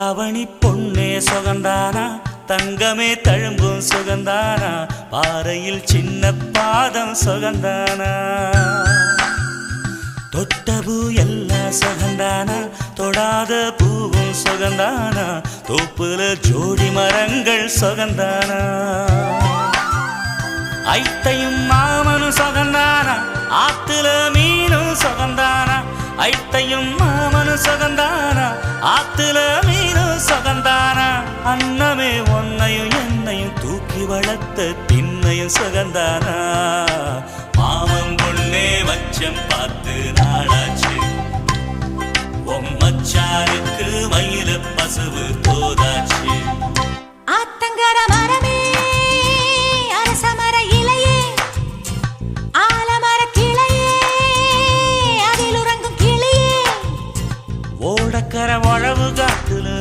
அவனி பொன்னே சுகந்தானா? தங்கமே தழும்பும் சுகந்தானா? பாறையில் சின்ன பாதம் சுகந்தானா? தொட்ட பூ எல்லாம் சுகந்தானா? தொடாத பூவும் சுகந்தானா? தோப்புல ஜோடி மரங்கள் சுகந்தானா? ஐத்தையும் மாமனும் சுகந்தானா? ஆத்துல மீனும் சுகந்தானா? ஐத்தையும் மாமனும் சுகந்தானா? ஆத்துல மீனும் உன்னையும் என்னையும் தூக்கி வளர்த்த திண்ணையும் சுகந்தானா? மாமன் பொண்ணே வச்சம் பார்த்து நாளாச்சு. உம்மச்சாருக்கு வயிறு பசுவு போதாச்சு. ஆத்தங்கர மரமே அரசமர இலையே காத்துல